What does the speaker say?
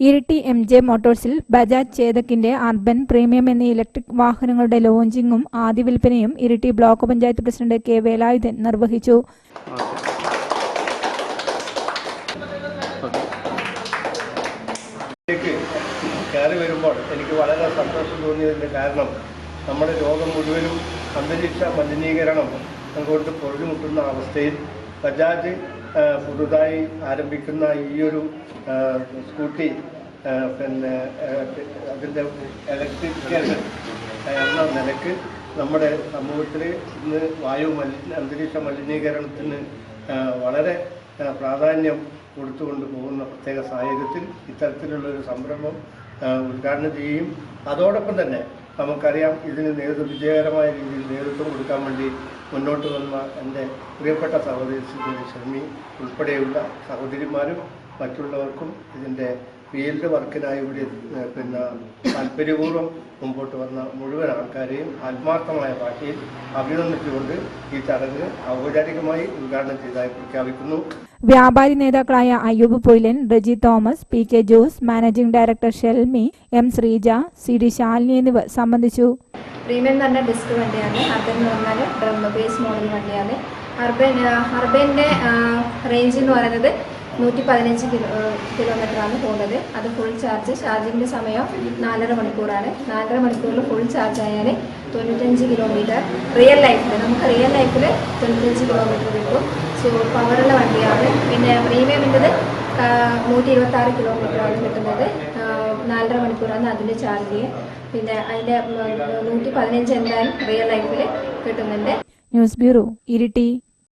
Iritty M J മോട്ടോഴ്സിൽ ബജാജ് ചേതക്കിന്റെ urban premium എന്നീ ഇലക്ട്രിക് വാഹനങ്ങളുടെ ലോഞ്ചിങ്ങും ആദ്യ വിൽപ്പനയും Iritty block panchayat president K Velayudhan നിർവഹിച്ചു. കയറി വരുമ്പോൾ എനിക്ക് വളരെ സന്തോഷം തോന്നിയതിന്റെ കാരണം നമ്മുടെ ലോകം മുഴുവനും അന്തരീക്ഷ മലിനീകരണം അങ്ങോട്ട് പൊറുതിമുട്ടുന്ന അവസ്ഥയിൽ ബജാജ് പുതുതായി ആരംഭിക്കുന്ന ഈ ഒരു സ്കൂട്ടി പിന്നെ അതിന്റെ ഇലക്ട്രിക്കൽ എന്ന നിലയ്ക്ക് നമ്മുടെ സമൂഹത്തിൽ ഇന്ന് വായു മലി അന്തരീക്ഷ മലിനീകരണത്തിന് വളരെ പ്രാധാന്യം കൊടുത്തുകൊണ്ട് പോകുന്ന പ്രത്യേക സാഹചര്യത്തിൽ ഇത്തരത്തിലുള്ള ഒരു സംരംഭം ഉദ്ഘാടനം ചെയ്യുകയും അതോടൊപ്പം തന്നെ നമുക്കറിയാം ഇതിന് നേതൃത്വം വിജയകരമായ രീതിയിൽ നേതൃത്വം കൊടുക്കാൻ വേണ്ടി മുന്നോട്ട് വന്ന എന്റെ പ്രിയപ്പെട്ട സഹോദരി ഷർമി ഉൾപ്പെടെയുള്ള സഹോദരിമാരും മറ്റുള്ളവർക്കും ഇതിന്റെ ഫീൽഡ് വർക്കിനായി ഇവിടെ പിന്നെ താല്പര്യപൂർവം മുമ്പോട്ട് വന്ന മുഴുവൻ ആൾക്കാരെയും ആത്മാർത്ഥമായ ഭാഷയിൽ അഭിനന്ദിച്ചുകൊണ്ട് ഈ ചടങ്ങ് ഔപചാരികമായി ഉദ്ഘാടനം ചെയ്തതായി പ്രഖ്യാപിക്കുന്നു. വ്യാപാരി നേതാക്കളായ Ayyub Poyilan Reji Thomas P K Jose managing director Shelmi M Sreeja C D Shalini എന്നിവർ സംബന്ധിച്ചു. പ്രീമിയം എന്ന് പറഞ്ഞ ഡിസ്ക് വണ്ടിയാണ്. അർബൻ എന്ന് പറഞ്ഞാൽ ഡ്രം ബേസ് മോഡൽ വണ്ടിയാണ്. അർബൻ അർബന്റെ റേഞ്ച് എന്ന് പറയുന്നത് നൂറ്റി പതിനഞ്ച് കിലോ കിലോമീറ്ററാണ് പോകുന്നത്. അത് ഫുൾ ചാർജ് ചാർജിങ്ങിന്റെ സമയം നാലര മണിക്കൂറാണ്. നാലര മണിക്കൂറിൽ ഫുൾ ചാർജ് ആയാൽ തൊണ്ണൂറ്റഞ്ച് കിലോമീറ്റർ. റിയൽ ലൈഫിൽ നമുക്ക് റിയൽ ലൈഫിൽ തൊണ്ണൂറ്റഞ്ച് കിലോമീറ്റർ കിട്ടും. സോ പവറുള്ള വണ്ടിയാണ്. പിന്നെ പ്രീമിയമിന്റെത് നൂറ്റി ഇരുപത്താറ് കിലോമീറ്ററാണ് കിട്ടുന്നത്. നാലര മണിക്കൂറാണ് അതിന്റെ ചാർജ് പിന്നെ അതിന്റെ നൂറ്റി പതിനഞ്ച് എന്തായാലും റിയൽ ലൈഫിൽ കിട്ടുന്നുണ്ട്. News bureau Iritty.